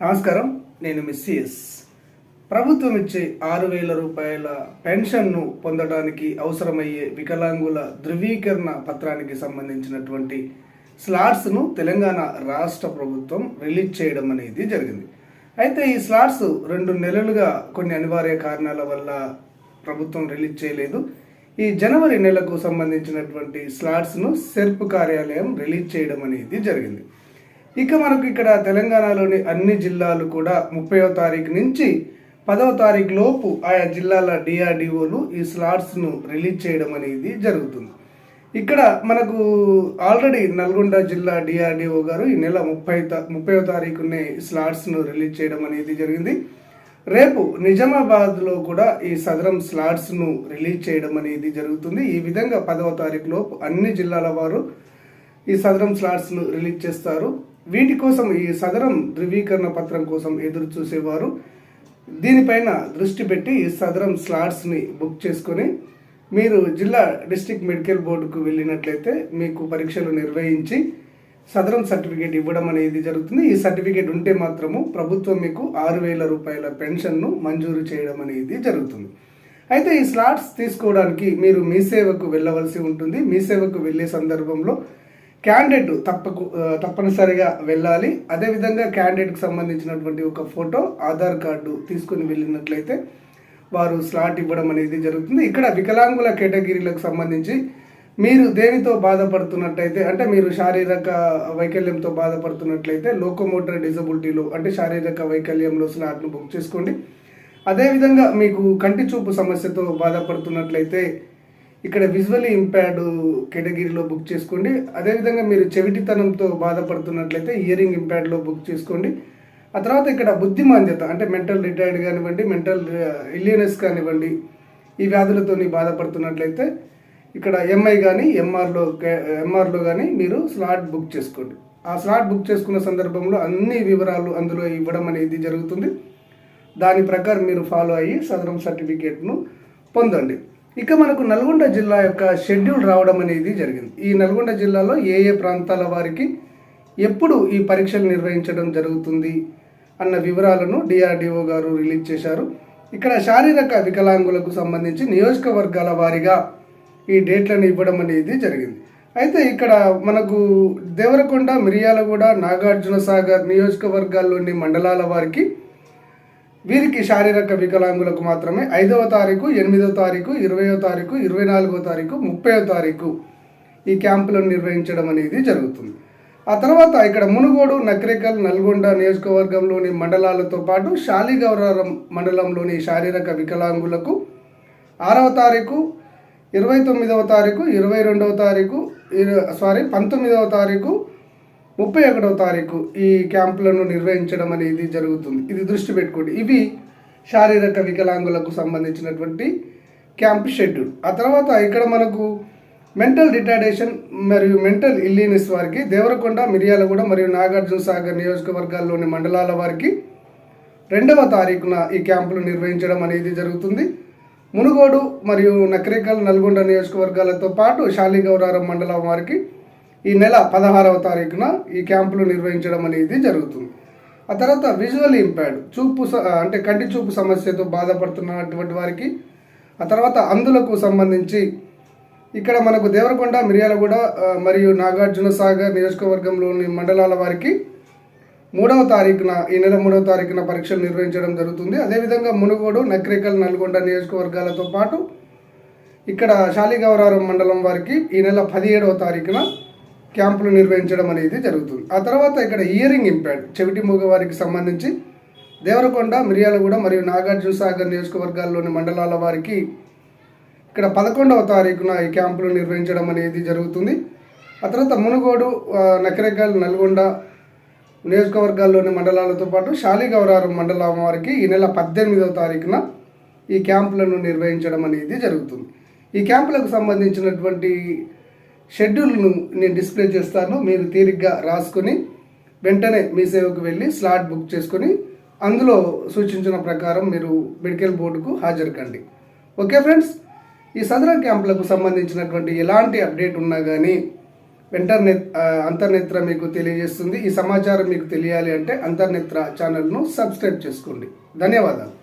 నమస్కారం నేను మిస్సిఎస్ ప్రభుత్వం ఇచ్చే ఆరు వేల రూపాయల పెన్షన్ను పొందడానికి అవసరమయ్యే వికలాంగుల ధృవీకరణ పత్రానికి సంబంధించినటువంటి స్లాట్స్ను తెలంగాణ రాష్ట్ర ప్రభుత్వం రిలీజ్ చేయడం అనేది జరిగింది. అయితే ఈ స్లాట్స్ రెండు నెలలుగా కొన్ని అనివార్య కారణాల వల్ల ప్రభుత్వం రిలీజ్ చేయలేదు. ఈ జనవరి నెలకు సంబంధించినటువంటి స్లాట్స్ను సెర్ప్ కార్యాలయం రిలీజ్ చేయడం అనేది జరిగింది. ఇక మనకు ఇక్కడ తెలంగాణలోని అన్ని జిల్లాలు కూడా ముప్పైవ తారీఖు నుంచి పదవ తారీఖు లోపు ఆయా జిల్లాల డిఆర్డిఓలు ఈ స్లాట్స్ను రిలీజ్ చేయడం అనేది జరుగుతుంది. ఇక్కడ మనకు ఆల్రెడీ నల్గొండ జిల్లా డిఆర్డిఓ గారు ఈ నెల ముప్పై ముప్పైవ తారీఖునే స్లాట్స్ను రిలీజ్ చేయడం అనేది జరిగింది. రేపు నిజామాబాద్లో కూడా ఈ సదరం స్లాట్స్ను రిలీజ్ చేయడం అనేది జరుగుతుంది. ఈ విధంగా పదవ తారీఖు లోపు అన్ని జిల్లాల వారు ఈ సదరం స్లాట్స్ను రిలీజ్ చేస్తారు. వీటి కోసం ఈ సదరం ధృవీకరణ పత్రం కోసం ఎదురు చూసేవారు. దీనిపైన దృష్టి పెట్టి ఈ సదరం స్లాట్స్ని బుక్ చేసుకొని మీరు జిల్లా డిస్ట్రిక్ట్ మెడికల్ బోర్డుకు వెళ్ళినట్లయితే మీకు పరీక్షలు నిర్వహించి సదరం సర్టిఫికేట్ ఇవ్వడం అనేది జరుగుతుంది. ఈ సర్టిఫికేట్ ఉంటే మాత్రము ప్రభుత్వం మీకు ఆరు వేల రూపాయల పెన్షన్ను మంజూరు చేయడం అనేది జరుగుతుంది. అయితే ఈ స్లాట్స్ తీసుకోవడానికి మీరు మీ సేవకు వెళ్ళవలసి ఉంటుంది. మీ సేవకు వెళ్ళే సందర్భంలో క్యాండిడేట్ తప్పకు తప్పనిసరిగా వెళ్ళాలి. అదేవిధంగా క్యాండిడేట్కి సంబంధించినటువంటి ఒక ఫోటో ఆధార్ కార్డు తీసుకుని వెళ్ళినట్లయితే వారు స్లాట్ ఇవ్వడం అనేది జరుగుతుంది. ఇక్కడ వికలాంగుల కేటగిరీలకు సంబంధించి మీరు దేనితో బాధపడుతున్నట్లయితే అంటే మీరు శారీరక వైకల్యంతో బాధపడుతున్నట్లయితే లోకోమోటర్ డిజబిలిటీలో అంటే శారీరక వైకల్యంలో స్లాట్ను బుక్ చేసుకోండి. అదేవిధంగా మీకు కంటి చూపు సమస్యతో బాధపడుతున్నట్లయితే ఇక్కడ విజువల్లీ ఇంపైర్డ్ కేటగిరీలో బుక్ చేసుకోండి. అదేవిధంగా మీరు చెవిటితనంతో బాధపడుతున్నట్లయితే ఇయరింగ్ ఇంపైర్డ్లో బుక్ చేసుకోండి. ఆ తర్వాత ఇక్కడ బుద్ధిమాంద్యత అంటే మెంటల్ రిటైర్డ్ కానివ్వండి మెంటల్ ఇలియనెస్ uh, కానివ్వండి ఈ వ్యాధులతోని బాధపడుతున్నట్లయితే ఇక్కడ ఎంఐ కానీ ఎంఆర్లో ఎంఆర్లో కానీ మీరు స్లాట్ బుక్ చేసుకోండి. ఆ స్లాట్ బుక్ చేసుకున్న సందర్భంలో అన్ని వివరాలు అందులో ఇవ్వడం అనేది జరుగుతుంది. దాని ప్రకారం మీరు ఫాలో అయ్యి సదరం సర్టిఫికేట్ను పొందండి. ఇక మనకు నల్గొండ జిల్లా యొక్క షెడ్యూల్ రావడం అనేది జరిగింది. ఈ నల్గొండ జిల్లాలో ఏ ఏ ప్రాంతాల వారికి ఎప్పుడు ఈ పరీక్షలు నిర్వహించడం జరుగుతుంది అన్న వివరాలను డిఆర్డిఓ గారు రిలీజ్ చేశారు. ఇక్కడ శారీరక వికలాంగులకు సంబంధించి నియోజకవర్గాల వారీగా ఈ డేట్లను ఇవ్వడం అనేది జరిగింది. అయితే ఇక్కడ మనకు దేవరకొండ మిరియాలగూడ నాగార్జున సాగర్ నియోజకవర్గాల్లోని మండలాల వారికి వీరికి శారీరక వికలాంగులకు మాత్రమే ఐదవ తారీఖు ఎనిమిదవ తారీఖు ఇరవయో తారీఖు ఇరవై నాలుగో తారీఖు ముప్పైవ తారీఖు ఈ క్యాంపులను నిర్వహించడం అనేది జరుగుతుంది. ఆ తర్వాత ఇక్కడ మునుగోడు నక్రికల్ నల్గొండ నియోజకవర్గంలోని మండలాలతో పాటు శాలిగౌరారం మండలంలోని శారీరక వికలాంగులకు ఆరవ తారీఖు ఇరవై తొమ్మిదవ తారీఖు ఇరవై రెండవ తారీఖు సారీ పంతొమ్మిదవ తారీఖు ముప్పై ఒకటవ తారీఖు ఈ క్యాంపులను నిర్వహించడం అనేది జరుగుతుంది. ఇది దృష్టి పెట్టుకోండి. ఇవి శారీరక వికలాంగులకు సంబంధించినటువంటి క్యాంప్ షెడ్యూల్. ఆ తర్వాత ఇక్కడ మనకు మెంటల్ రిటార్డేషన్ మరియు మెంటల్ ఇల్లీనెస్ వారికి దేవరకొండ మిర్యాలగూడ మరియు నాగార్జున సాగర్ నియోజకవర్గాల్లోని మండలాల వారికి రెండవ తారీఖున ఈ క్యాంపులు నిర్వహించడం అనేది జరుగుతుంది. మునుగోడు మరియు నకరేకల్ నల్గొండ నియోజకవర్గాలతో పాటు శాలిగౌరారం మండలం వారికి ఈ నెల పదహారవ తారీఖున ఈ క్యాంపులు నిర్వహించడం అనేది జరుగుతుంది. ఆ తర్వాత విజువల్ ఇంపాక్ట్ చూపు అంటే కంటి చూపు సమస్యతో బాధపడుతున్నటువంటి వారికి ఆ తర్వాత అందులకు సంబంధించి ఇక్కడ మనకు దేవరకొండ మిర్యాలగూడ మరియు నాగార్జున సాగర్ నియోజకవర్గంలోని మండలాల వారికి మూడవ తారీఖున ఈ నెల మూడవ తారీఖున పరీక్షలు నిర్వహించడం జరుగుతుంది. అదేవిధంగా మునుగోడు నక్రికల్ నల్గొండ నియోజకవర్గాలతో పాటు ఇక్కడ శాలిగౌరారం మండలం వారికి ఈ నెల పదిహేడవ తారీఖున క్యాంపులు నిర్వహించడం అనేది జరుగుతుంది. ఆ తర్వాత ఇక్కడ ఇయరింగ్ ఇంపాక్ట్ చెవిటి మూగ వారికి సంబంధించి దేవరకొండ మిర్యాలగూడ మరియు నాగార్జున సాగర్ నియోజకవర్గాల్లోని మండలాల వారికి ఇక్కడ పదకొండవ తారీఖున ఈ క్యాంపులు నిర్వహించడం అనేది జరుగుతుంది. ఆ తర్వాత మునుగోడు నకరేకల్ నల్గొండ నియోజకవర్గాల్లోని మండలాలతో పాటు శాలిగౌరారం మండలం వారికి ఈ నెల పద్దెనిమిదవ తారీఖున ఈ క్యాంపులను నిర్వహించడం అనేది జరుగుతుంది. ఈ క్యాంపులకు సంబంధించినటువంటి షెడ్యూల్ను నేను డిస్ప్లే చేస్తాను మీరు తీరిగ్గా రాసుకొని వెంటనే మీ సేవకు వెళ్ళి స్లాట్ బుక్ చేసుకొని అందులో సూచించిన ప్రకారం మీరు మెడికల్ బోర్డుకు హాజరుకండి. Okay friends? ఈ సదరన్ క్యాంపులకు సంబంధించినటువంటి ఎలాంటి అప్డేట్ ఉన్నా కానీ వెంటనే అంతర్నేత్ర మీకు తెలియజేస్తుంది. ఈ సమాచారం మీకు తెలియాలి అంటే అంతర్నేత్ర ఛానల్ను సబ్స్క్రైబ్ చేసుకోండి. ధన్యవాదాలు.